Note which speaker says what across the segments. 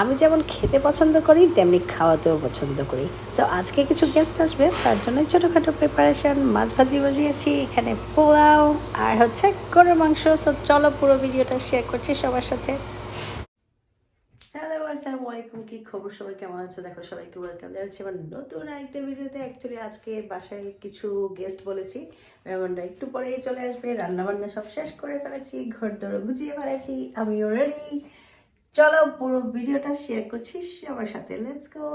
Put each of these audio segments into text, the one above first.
Speaker 1: আমি যেমন খেতে পছন্দ করি, তেমনি খাওয়াতেও পছন্দ করি। সো আজকে কিছু গেস্ট আসবে, তার জন্য ছোটোখাটো প্রিপারেশন মাছ ভাজি বসিয়েছি, এখানে পোলাও আর হচ্ছে গরুর মাংস। সো চলো পুরো ভিডিওটা শেয়ার করছি সবার সাথে। আসসালামু আলাইকুম, কি খবর? সবাই কেমন আছো? দেখো, সবাইকে ওয়েলকাম জানাচ্ছি আমার নতুন একটা ভিডিওতে। অ্যাকচুয়ালি আজকে বাসায় কিছু গেস্ট বলেছি। মেহমানরা একটু পরেই চলে আসবে। রান্না বান্না সব শেষ করে ফেলেছি ঘর গুছিয়ে ফেলেছি। আমিও রেডি চলো পুরো ভিডিওটা শেয়ার করছি সবার সাথে লেটস গো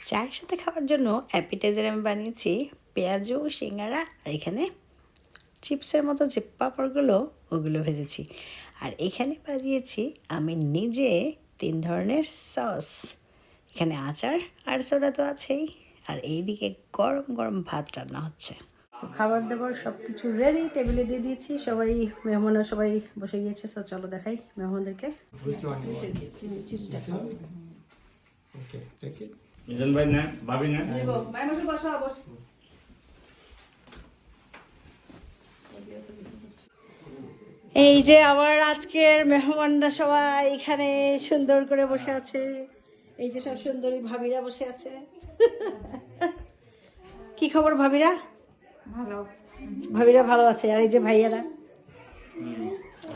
Speaker 1: চায়ের সাথে খাওয়ার জন্য অ্যাপিটাইজার আমি বানিয়েছি পেঁয়াজু, সিঙ্গারা আর এখানে চিপসের মতো যে পাঁপড়গুলো, ওগুলো ভেজেছি। আর এখানে বাজিয়েছি আমি নিজে তিন ধরনের সস। এখানে আচার আর সোডা তো আছেই, আর এইদিকে গরম গরম ভাত রান্না হচ্ছে। খাবার দাবার সব কিছু রেডি টেবিলে দিয়ে দিয়েছি। সবাই মেহমানরা সবাই বসে গিয়েছে সো চলো দেখাই মেহমানদেরকে।
Speaker 2: Okay, take it.
Speaker 3: মিজান ভাই না ভাবি না
Speaker 1: এই যে আমার আজকের মেহমানরা সবাই এখানে সুন্দর করে বসে আছে। এই যে সব সুন্দরী ভাবিরা বসে আছে। কি খবর ভাবিরা?
Speaker 4: ভালো।
Speaker 1: ভাবিরা ভালো আছে, আর এই যে ভাইয়ারা।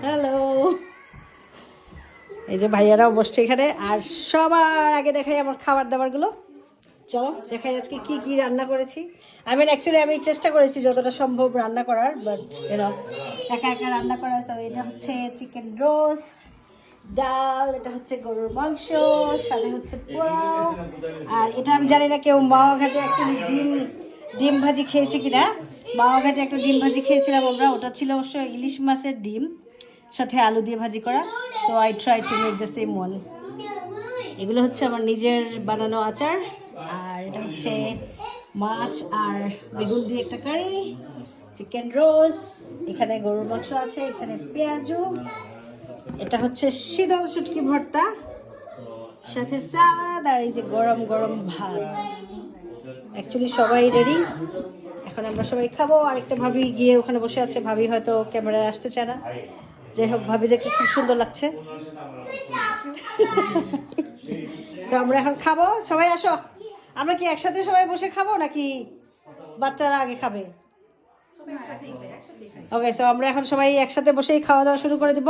Speaker 1: হ্যালো এই যে ভাইয়ারাও বসছে এখানে, আর সবার আগে দেখাই আমার খাবার দাবারগুলো চলো, দেখাই আজকে কি কি রান্না করেছি। আই মিন অ্যাকচুয়ালি আমি চেষ্টা করেছি যতটা সম্ভব রান্না করার বাট এরা একা একা রান্না করা। সো এটা হচ্ছে চিকেন রোস্ট ডাল, এটা হচ্ছে গরুর মাংস, সাথে হচ্ছে পোলাও। আর এটা আমি জানি না কেউ মাওয়া ঘাটে অ্যাকচুয়ালি ডিম ডিম ভাজি খেয়েছি কিনা মাওয়া ঘাটে একটা ডিম ভাজি খেয়েছিলাম আমরা, ওটা ছিল অবশ্য ইলিশ মাছের ডিম, সাথে আলু দিয়ে ভাজি করা। So I try to make the same one এগুলো হচ্ছে আমার নিজের বানানো আচার, আর এটা হচ্ছে মাছ আর বেগুন দিয়ে একটা কারি, চিকেন রোজ এখানে গরুর মাংস আছে, এখানে পেঁয়াজু। এটা হচ্ছে শীতল শুটকি ভর্তা, সাথে সালাদ আর এই যে গরম গরম ভাত। অ্যাকচুয়ালি সবাই রেডি এখন আমরা সবাই খাব। আরেকটা ভাবি গিয়ে ওখানে বসে আছে। ভাবি হয়তো ক্যামেরায় আসতে চায় না। যাই হোক ভাবি দেখে খুব সুন্দর লাগছে। আমরা এখন খাব। সবাই আসো। আমরা কি একসাথে সবাই বসে খাব নাকি বাচ্চারা আগে খাবে? ওকে সো আমরা এখন সবাই একসাথে বসেই খাওয়া দাওয়া শুরু করে দিব।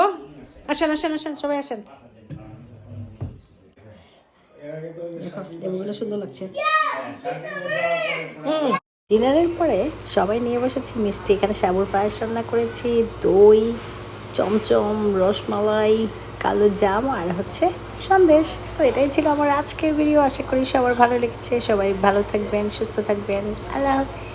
Speaker 1: আসেন আসেন আসেন, সবাই আসেন। এগুলো সুন্দর লাগছে। ডিনারের পরে সবাই নিয়ে বসেছি মিষ্টি। এখানে সাবুর পায়েস রান্না করেছি, দই, চমচম, রসমালাই, কালো জাম আর হচ্ছে সন্দেশ। সো এটাই ছিল আমার আজকের ভিডিও আশা করি সবার ভালো লেগেছে। সবাই ভালো থাকবেন, সুস্থ থাকবেন। আল্লাহ হাফেজ।